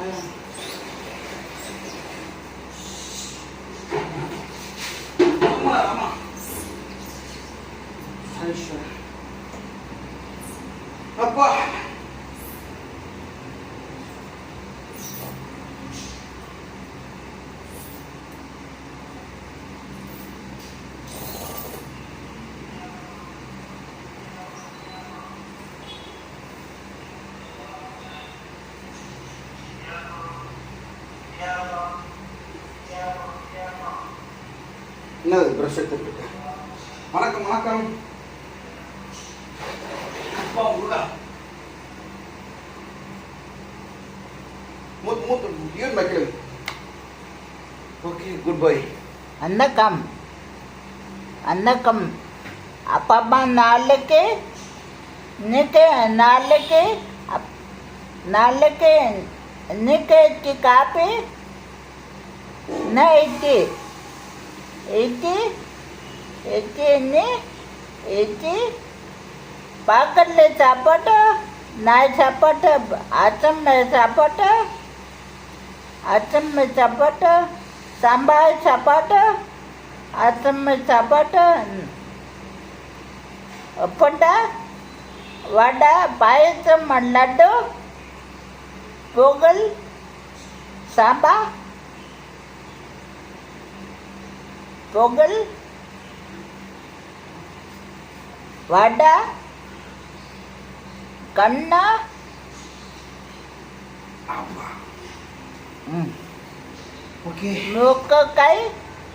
Amén. என்னது ப்ரஷ் எடுத்துட்டு? வணக்கம் வணக்கம். அப்பா உள்ள மூத்து மூத்து யூன் மைக்கிள் ஓகே குட் பை வணக்கம். வணக்கம். அப்பா நாளைக்கு இன்னைக்கு நாளைக்கு நாளைக்கு இன்னைக்கு காப்பி நான் இட்லி எயிட்டி எயிட்டி என்ன எயிட்டி பக்கத்துல சாப்பாட்டா நாய் சாப்பாட்டா அச்சம் சாப்பாட்டா அச்சம் சாப்பாட்டா சம்பாய் சாப்பாட்டா அச்சம் சாப்பாட்டா. உப்பண்டா வடை பாயசம் லட்டு பொங்கல் சாம்பார். கண்ணா ஆமா ம் ஓகே மூக்கக்காய்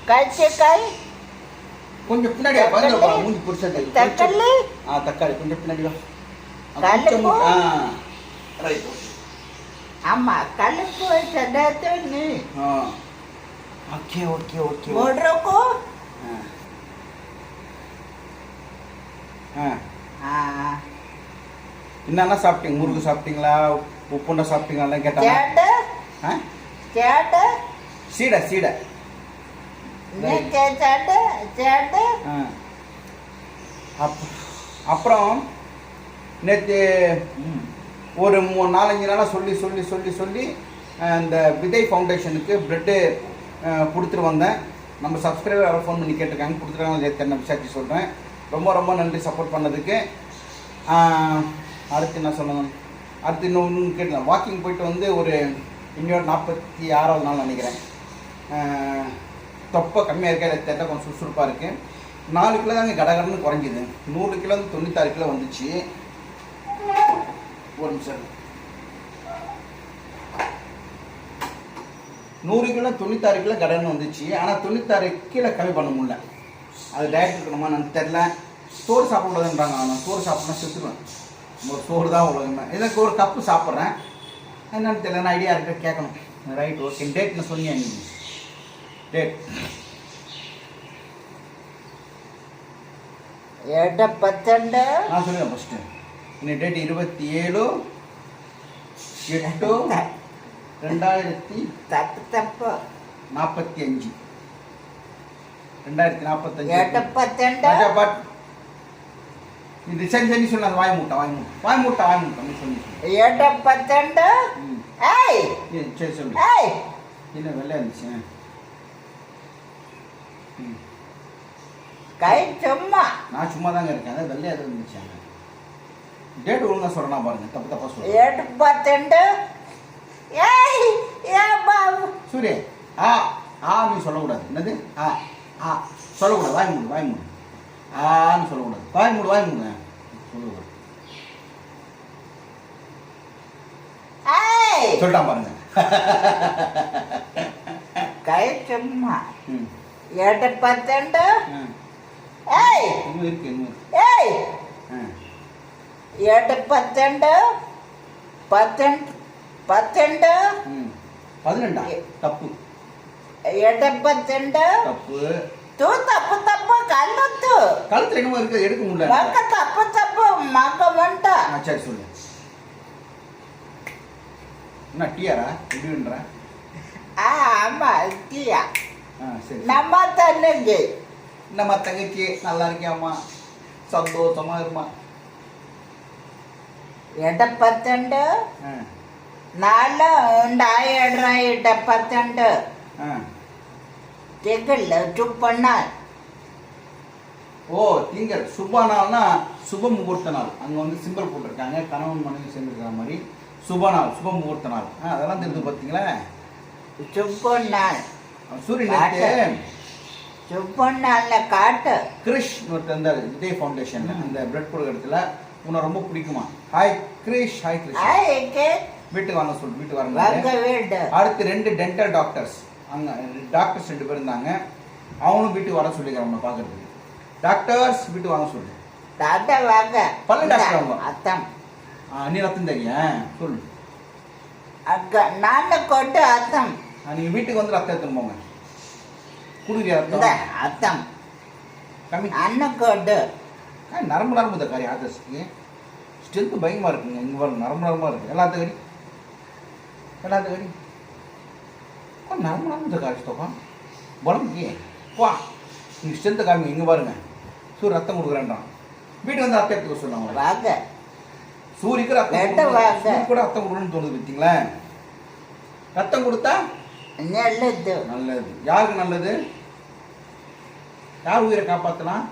கச்சிக்காய் கொஞ்சம் பின்னாடி வா, வந்து வா, மூஞ்சி புடிச்சா தெரியும். தக்காளி ஆ தக்காளி கொஞ்சம் பின்னாடி வா ஆ, கல்லுப்பு. Okay okay okay. மூடுறக்கு ஆ. என்னென்ன சாப்பிட்டீங்க? முருகு சாப்பிட்டீங்களா? உப்புண்டை சாப்பிட்டீங்களா? கேட்டாங்க சேட்டு ஆ? சேட்டு சீடை சீடை. நீ ஆ. அப் அப்புறம் நேற்று ஒரு மூ நாலஞ்சு நாளாக சொல்லி சொல்லி சொல்லி சொல்லி அஹ், இந்த விதை ஃபவுண்டேஷனுக்கு ப்ரெட்டு கொடுத்துட்டு வந்தேன். நம்ம சப்ஸ்கிரைபர் யாரோ ஃபோன் பண்ணி கேட்டிருக்காங்க கொடுத்துருக்காங்க தென்னை விசாரிச்சு சொல்கிறேன் ரொம்ப ரொம்ப நன்றி சப்போர்ட் பண்ணதுக்கு. அடுத்து என்ன சொல்லணும்? அடுத்து இன்னொன்று கேட்டேன் வாக்கிங் போயிட்டு வந்து ஒரு இன்னொரு நாற்பத்தி ஆறாவது நாள் நினைக்கிறேன். தொப்பை கம்மியாக இருக்கா இல்லை தெட்டை கொஞ்சம் சுறுசுறுப்பாக இருக்குது நாலு கிலோ தாங்க கடகடன்னு குறைஞ்சிது. நூறு கிலோ வந்து தொண்ணூத்தாறு கிலோ வந்துச்சு. ஒரு நிமிஷம் நூறு கிலோ தொண்ணூத்தாறு கிலோ கடன் வந்துச்சு. ஆனால் தொண்ணூத்தாறு கீழே கம்மி பண்ண முடியல. அது டயட் இருக்கணுமா எனக்கு தெரில சோறு சாப்பிடக்கூடாதுன்றாங்க நான் சோறு சாப்பிட்னா செத்துருவேன். ஒரு சோறு தான் உலகமே. எனக்கு ஒரு கப்பு சாப்பிட்றேன். என்னன்னு தெரியல. நான் ஐடியா இருக்க கேட்கணும். ரைட் ஓகே டேட்னு சொன்னீங்க நீ டேட் எட பத்தண்டு. நான் சொல்லுவேன் ஃபஸ்ட்டு இன்னைக்கு டேட் இருபத்தி ஏழு எட்டு ரெண்டாயிரத்தி தப்பு தப்பு. நாற்பத்தி அஞ்சு. ரெண்டாயிரத்தி நாற்பத்தஞ்சு இது சரி சரி சொன்ன அது வாய் மூட்டை வாய் மூட்டை வாய் மூட்டை வாய் மூட்டை நீ சொல்லி. ஏய். சரி சொல்லு. ஏய். என்ன வெள்ளையா இருந்துச்சு. கை சும்மா. நான் சும்மா தாங்க இருக்கேன். அதான் வெள்ளையா தான் இருந்துச்சு டேட் ஒழுங்கா சொல்றேனா பாருங்க. தப்பு தப்பா சொல்றேன் எட பத்தண்டு ஏய் ஏ பாபு சூரிய ஆ ஆ நீ சொல்லக்கூடாது. என்னது? ஆ ஆ சொல்லக்கூடாது. வாய் மூடு வாய் மூடு. ஆன்னு சொல்லக்கூடாது. வாய் மூடு வாய் மூடு. சொல்லக்கூடாது. சொல்லிட்டான் பாருங்க. கை சும்மா. ம். எட பத்தண்டு. ஏய். இன்னும் இருக்கு இன்னும் ஏய். ஆ. எட பத்தண்டு. பத்தண்டு பத்தெண்டு? பதினெண்டா? தப்பு. எடப்பத்தெண்டு தப்பு. தூ தப்பு தப்பு. கல்லத்து. கழுத்துல என்னமோ இருக்கு எடுக்க முடியல. மக்க தப்பு தப்பு. மக்க வேண்டா சரி சொல்லு. என்ன டீயாரா? இப்படின்ற ஆ ஆமா டீயா. நம்ம தங்கச்சி நம்ம தங்கச்சி? நல்லா இருக்கியாமா சந்தோஷமா இருமா எடப்பத்தெண்டு నాలో ఉండాయడ్రా ఎడపత్తండు ஆ తెగుళ్ళు చుప్పన్న ஓ திங்கள் சுப நாள்னா சுப முகூர்த்த நாள் அங்கே வந்து சிம்பிள் போட்டிருக்காங்க கணவன் மனைவி சேர்ந்துருக்கிற மாதிரி சுப நாள் சுப முகூர்த்த நாள் ஆ, அதெல்லாம் தெரிஞ்சு பார்த்தீங்களா சுப்பொன்னாள் சூரியன் நேத்து சுப்பொன்னாள்ல காட்டு கிரிஷ் ஒருத்தர் இருந்தார் விஜய் ஃபவுண்டேஷன்ல அந்த பிளட் கொடுக்குற இடத்துல உன்னை ரொம்ப பிடிக்குமா ஹாய் கிரிஷ் ஹாய் கிரிஷ் ஆயிக்கு வீட்டுக்கு வாங்க சொல்லு வீட்டுக்கு வாங்க வரங்க அடுத்து ரெண்டு டென்டல் டாக்டர்ஸ் அங்கே டாக்டர்ஸ் ரெண்டு பேர் இருந்தாங்க. அவனும் வீட்டுக்கு வர சொல்லிக்கிறேன் பார்க்கறதுக்கு. டாக்டர்ஸ் வீட்டுக்கு வாங்க சொல்லு. தாத்தா வாங்க. பல்லு டாக்டர் அவங்க. அத்தம். நீ ரத்தம் தெரியும் சொல்லு. அக்க நானு கொட்டு அத்தம். ஆ, நீங்க வீட்டுக்கு வந்து ரத்தம் எடுத்துன்னு போங்க. குடுக்குறியா இந்த ரத்தம் அத்தம். கம்மி. அண்ணன் கொட்டு ஆ, நரம்பு நரம்பு இந்த காரி ஆதர்ஸ்க்கு ஸ்ட்ரென்த்து பயமா இருக்குங்க. இங்கே நரம்பு நரம்பா இருக்கு. எல்லாத்துக்கும் எல்லாத்துக்கும் கடி ஆ, நரம்பு காரி ஸ்டோப்பா உடம்புக்கு வா நீங்கள் ஸ்ட்ரென்த்து காமி இங்கே பாருங்க சூரிய ரத்தம் கொடுக்குறேன்றான் வீட்டுக்கு வந்து ரத்தம் எடுத்துக்க சொல்லுவாங்க வாங்க சூரியக்கு ரத்தம் கூட ரத்தம் கொடுக்கணும்னு தோணுது பார்த்தீங்களா ரத்தம் கொடுத்தா நெல்லுது நல்லது யாருக்கு நல்லது யார் உயிரை காப்பாற்றலாம்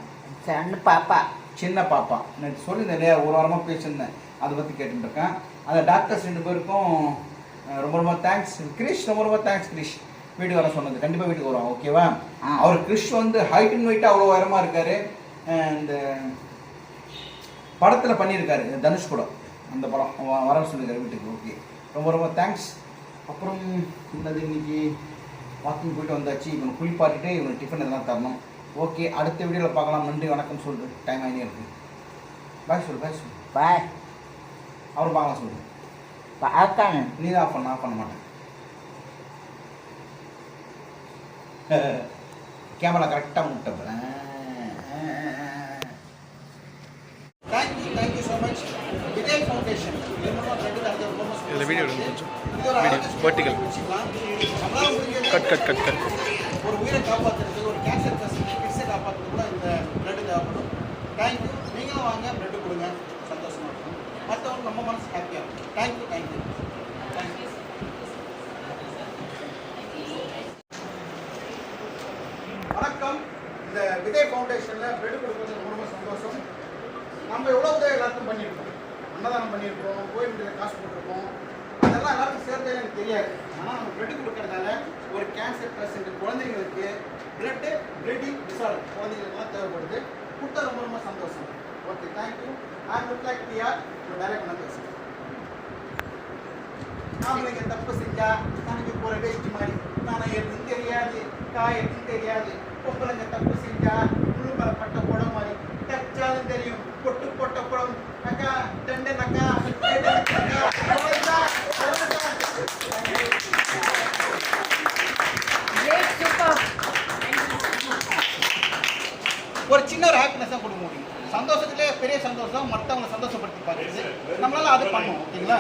சன்னு பாப்பா சின்ன பாப்பா நேற்று சொல்லியிருந்தேன் இல்லையா ஒரு வாரமாக பேசியிருந்தேன் அதை பற்றி கேட்டுட்டு இருக்கேன் அந்த டாக்டர்ஸ் ரெண்டு பேருக்கும் ரொம்ப ரொம்ப தேங்க்ஸ் கிரிஷ் ரொம்ப ரொம்ப தேங்க்ஸ் கிரிஷ். வீட்டுக்கு வர சொன்னது. கண்டிப்பாக வீட்டுக்கு வருவோம் ஓகேவா. அவர் கிரிஷ் வந்து ஹைட் அண்ட் வெயிட்டாக அவ்வளோ உயரமாக இருக்காரு. இந்த படத்தில் பண்ணியிருக்காரு தனுஷ் கூட அந்த படம் வர சொல்லியிருக்காரு வீட்டுக்கு ஓகே ரொம்ப ரொம்ப தேங்க்ஸ் அப்புறம் என்னது இன்னைக்கு? வாக்கிங் போயிட்டு வந்தாச்சு. இவனை குளிப்பாட்டிட்டு இவனுக்கு டிஃபன் இதெல்லாம் தரணும். ஓகே அடுத்த வீடியோவில் பார்க்கலாம். நன்றி வணக்கம் சொல்லிட்டு டைம் ஆகினே இருக்கு. பாய் சொல்லு பாய் சொல்லு. பாய் அவர் பார்க்கலாம் சொல்லு பார்க்கணும் நீ தான் ஆஃப் பண்ண ஆஃப் பண்ண மாட்டேன். கேமரா கரெக்டாக முட்டப்ப thank you thank you so much Vijay foundation இதில் வீடியோ எடுங்க கொஞ்சம். Video. Cut cut cut cut ஒரு உயிரை காப்பாற்றுறது ஒரு கேன்சர் கிட்ஸை காப்பாற்றுறது கூட இந்த பிளட் தேவைப்படும். தேங்க்யூ நீங்களும் வாங்க பிளட் கொடுங்க. மற்றவங்க நம்ம மனசு ஹாப்பியாக இருக்கும். தேங்க்யூ தேங்க்யூ தேங்க்யூ வணக்கம். இந்த விஜய் ஃபவுண்டேஷனில் பிளட் கொடுக்கறது ரொம்ப ரொம்ப சந்தோஷம். நம்ம எவ்வளோ உதவி எல்லாருக்கும் பண்ணியிருக்கோம். அன்னதானம் பண்ணியிருக்கோம் கோயில் காசு போட்டிருக்கோம். அதெல்லாம் எல்லாருக்கும் சேர்ந்தே எனக்கு தெரியாது. ஆனால் நம்ம பிரெட் கொடுக்கறதால ஒரு கேன்சர் பேஷண்ட் குழந்தைங்களுக்கு பிளட்டு பிளட்டிங் டிசார்டர் குழந்தைங்களுக்குலாம் தேவைப்படுது. கொடுத்தா ரொம்ப ரொம்ப சந்தோஷம். Okay thank you I look like PR direct பண்ண பேசுகிறேன் ஆம்பளைங்க தப்பு செஞ்சா தனக்கு போகிற வேஸ்ட் மாதிரி தானே எதுவும் தெரியாது காய் எதுவும் தெரியாது பொம்பளைங்க தப்பு செஞ்சா முழு மேல பட்ட குடம் மாதிரி தச்சாலும் தெரியும் பொட்டு போட்ட குடம் அக்கா டெண்டன் அக்கா டெண்டன் அக்கா அவ்வளவுதா, அவ்வளவுதா. ஒரு சின்ன ஒரு ஹாப்பினஸ் தான் கொடுக்க முடியும் தான் பெரிய மற்றவங்களை சந்தோஷப்படுத்தி பார்க்குறது. நம்மளால அது பண்ணுவோம் ஓகேங்களா?